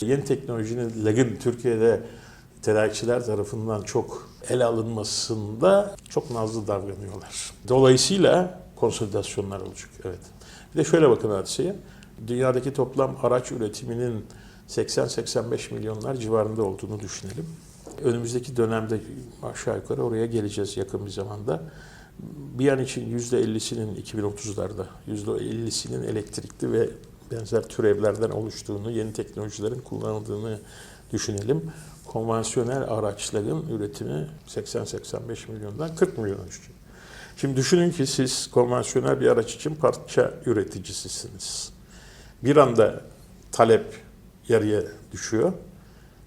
Yeni teknolojinin lagın Türkiye'de tedarikçiler tarafından çok ele alınmasında çok nazlı davranıyorlar. Dolayısıyla konsolidasyonlar olacak. Evet. Bir de şöyle bakın hadiseye. Dünyadaki toplam araç üretiminin 80-85 milyonlar civarında olduğunu düşünelim. Önümüzdeki dönemde aşağı yukarı oraya geleceğiz yakın bir zamanda. Bir an için %50'sinin 2030'larda, %50'sinin elektrikli ve benzer türevlerden oluştuğunu, yeni teknolojilerin kullanıldığını düşünelim. Konvansiyonel araçların üretimi 80-85 milyondan 40 milyona düşecek. Şimdi düşünün ki siz konvansiyonel bir araç için parça üreticisisiniz. Bir anda talep yarıya düşüyor.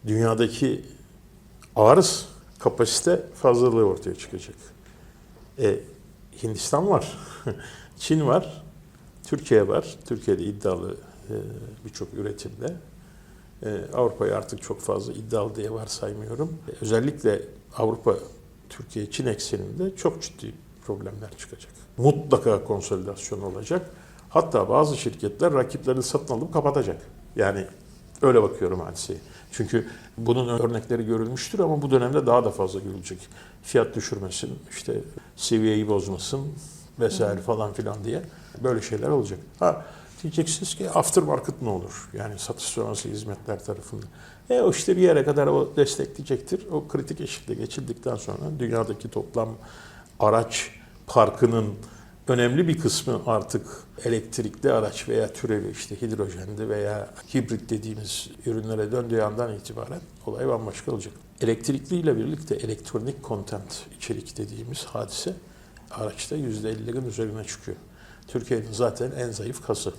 Dünyadaki arz kapasite fazlalığı ortaya çıkacak. E, Hindistan var, Çin var, Türkiye var. Türkiye'de iddialı e, birçok üretimde. E, Avrupa'yı artık çok fazla iddialı diye varsaymıyorum. E, özellikle Avrupa, Türkiye, Çin ekseninde çok ciddi problemler çıkacak. Mutlaka konsolidasyon olacak. Hatta bazı şirketler rakiplerini satın alıp kapatacak. Yani öyle bakıyorum hadiseye. Çünkü bunun örnekleri görülmüştür ama bu dönemde daha da fazla görülecek. Fiyat düşürmesin, işte seviyeyi bozmasın vesaire falan filan diye böyle şeyler olacak. Ha diyeceksiniz ki aftermarket ne olur? Yani satış sonrası hizmetler tarafında. E o işte bir yere kadar o destekleyecektir. O kritik eşikle geçildikten sonra dünyadaki toplam araç parkının önemli bir kısmı artık elektrikli araç veya türevi işte hidrojendi veya hibrit dediğimiz ürünlere döndüğü andan itibaren olay bambaşka olacak. Elektrikli ile birlikte elektronik content içerik dediğimiz hadise araçta %50'lerin üzerine çıkıyor. Türkiye'nin zaten en zayıf kası.